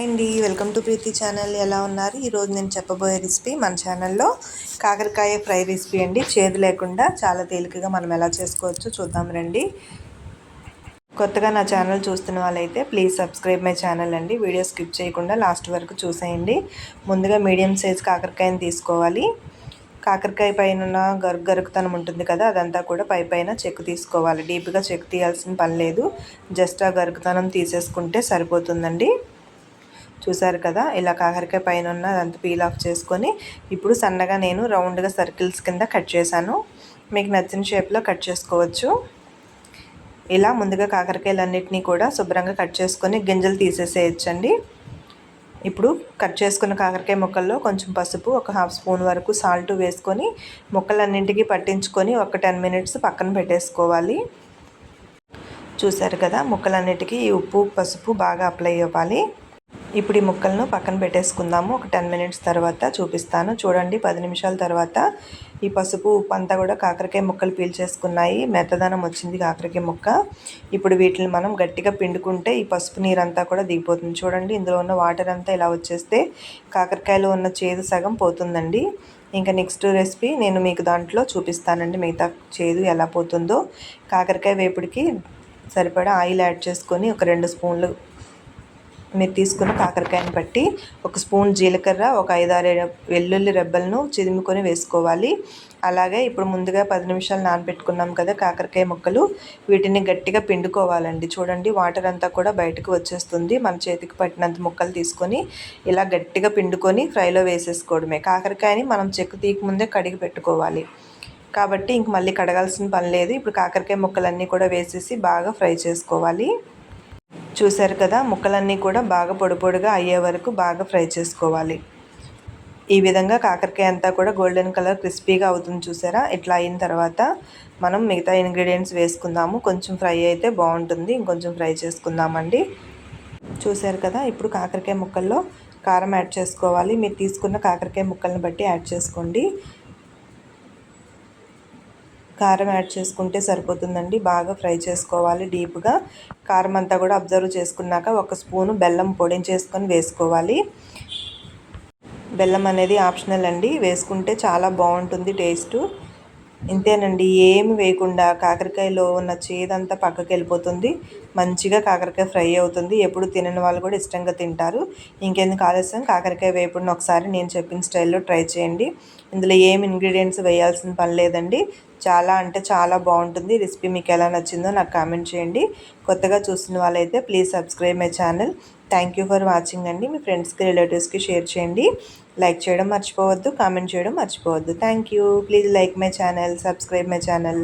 Hi అండి. Welcome to Preethi channel. ఎలా ఉన్నారు? ఈరోజు నేను చెప్పబోయే రెసిపీ మన ఛానల్లో కాకరకాయ ఫ్రై రెసిపీ అండి. చేదు లేకుండా చాలా తేలికగా మనం ఎలా చేసుకోవచ్చో చూద్దాం రండి. కొత్తగా నా ఛానల్ చూస్తున్న వాళ్ళైతే ప్లీజ్ సబ్స్క్రైబ్ మై ఛానల్ అండి. వీడియో స్కిప్ చేయకుండా లాస్ట్ వరకు చూసేయండి. ముందుగా మీడియం సైజ్ కాకరకాయని తీసుకోవాలి. కాకరకాయ పైన గరుకు గరుకుతనం ఉంటుంది కదా అదంతా కూడా పై పైన చెక్కు తీసుకోవాలి. డీప్గా చెక్కు తీయాల్సిన పని లేదు. జస్ట్ ఆ గరుకుతనం తీసేసుకుంటే సరిపోతుందండి. చూసారు కదా ఇలా కాకరకాయ పైన ఉన్న అదంతా పీల్ ఆఫ్ చేసుకొని ఇప్పుడు సన్నగా నేను రౌండ్గా సర్కిల్స్ కింద కట్ చేశాను. మీకు నచ్చిన షేప్లో కట్ చేసుకోవచ్చు. ఇలా ముందుగా కాకరకాయలన్నిటినీ కూడా శుభ్రంగా కట్ చేసుకొని గింజలు తీసేసేయచ్చండి. ఇప్పుడు కట్ చేసుకున్న కాకరకాయ ముక్కల్లో కొంచెం పసుపు ఒక హాఫ్ స్పూన్ వరకు సాల్ట్ వేసుకొని ముక్కలన్నింటికి పట్టించుకొని ఒక టెన్ మినిట్స్ పక్కన పెట్టేసుకోవాలి. చూసారు కదా ముక్కలన్నిటికీ ఈ ఉప్పు పసుపు బాగా అప్లై అవ్వాలి. ఇప్పుడు ఈ ముక్కలను పక్కన పెట్టేసుకుందాము. ఒక టెన్ మినిట్స్ తర్వాత చూపిస్తాను. చూడండి పది నిమిషాల తర్వాత ఈ పసుపు ఉప్పు అంతా కూడా కాకరకాయ ముక్కలు పీల్చేసుకున్నాయి. మెత్తదనం వచ్చింది కాకరకాయ ముక్క. ఇప్పుడు వీటిని మనం గట్టిగా పిండుకుంటే ఈ పసుపు నీరంతా కూడా దిగిపోతుంది. చూడండి ఇందులో ఉన్న వాటర్ అంతా ఇలా వచ్చేస్తే కాకరకాయలో ఉన్న చేదు సగం పోతుందండి. ఇంకా నెక్స్ట్ రెసిపీ నేను మీకు దాంట్లో చూపిస్తానండి మిగతా చేదు ఎలా పోతుందో. కాకరకాయ వేపుడికి సరిపడా ఆయిల్ యాడ్ చేసుకొని ఒక రెండు స్పూన్లు మీరు తీసుకున్న కాకరకాయని బట్టి ఒక స్పూన్ జీలకర్ర ఒక ఐదారు వెల్లుల్లి రెబ్బలను చిదుముకొని వేసుకోవాలి. అలాగే ఇప్పుడు ముందుగా పది నిమిషాలు నానబెట్టుకున్నాం కదా కాకరకాయ ముక్కలు వీటిని గట్టిగా పిండుకోవాలండి. చూడండి వాటర్ అంతా కూడా బయటకు వచ్చేస్తుంది. మన చేతికి పట్టినంత ముక్కలు తీసుకొని ఇలా గట్టిగా పిండుకొని ఫ్రైలో వేసేసుకోవడమే. కాకరకాయని మనం చెక్కు తీయక ముందే కడిగి పెట్టుకోవాలి. కాబట్టి ఇంక మళ్ళీ కడగాల్సిన పని లేదు. ఇప్పుడు కాకరకాయ ముక్కలన్నీ కూడా వేసేసి బాగా ఫ్రై చేసుకోవాలి. చూశారు కదా ముక్కలన్నీ కూడా బాగా పొడి పొడిగా అయ్యే వరకు బాగా ఫ్రై చేసుకోవాలి. ఈ విధంగా కాకరకాయ అంతా కూడా గోల్డెన్ కలర్ క్రిస్పీగా అవుతుంది చూసారా? ఇట్లా అయిన తర్వాత మనం మిగతా ఇంగ్రీడియంట్స్ వేసుకుందాము. కొంచెం ఫ్రై అయితే బాగుంటుంది. ఇంకొంచెం ఫ్రై చేసుకుందామండి. చూసారు కదా ఇప్పుడు కాకరకాయ ముక్కల్లో కారం యాడ్ చేసుకోవాలి. మీరు తీసుకున్న కాకరకాయ ముక్కల్ని బట్టి యాడ్ చేసుకోండి. కారం యాడ్ చేసుకుంటే సరిపోతుందండి. బాగా ఫ్రై చేసుకోవాలి డీప్గా. కారం అంతా కూడా అబ్జర్వ్ చేసుకున్నాక ఒక స్పూను బెల్లం పొడించేసుకొని వేసుకోవాలి. బెల్లం అనేది ఆప్షనల్ అండి. వేసుకుంటే చాలా బాగుంటుంది టేస్ట్. ఇంతేనండి ఏమి వేయకుండా కాకరకాయలో ఉన్న చేదంతా పక్కకి వెళ్ళిపోతుంది. మంచిగా కాకరకాయ ఫ్రై అవుతుంది. ఎప్పుడు తినని వాళ్ళు కూడా ఇష్టంగా తింటారు. ఇంకెందుకు ఆలస్యం? కాకరకాయ వేపుడిని ఒకసారి నేను చెప్పిన స్టైల్లో ట్రై చేయండి. ఇందులో ఏం ఇంగ్రీడియంట్స్ వేయాల్సిన పని లేదండి. చాలా అంటే చాలా బాగుంటుంది. రెసిపీ మీకు ఎలా నచ్చిందో నాకు కామెంట్ చేయండి. కొత్తగా చూసిన వాళ్ళైతే please subscribe my channel. Thank you for watching అండి. మీ ఫ్రెండ్స్కి రిలేటివ్స్కి షేర్ చేయండి. లైక్ చేయడం మర్చిపోవద్దు కామెంట్ చేయడం మర్చిపోవద్దు. Thank you please like my channel subscribe my channel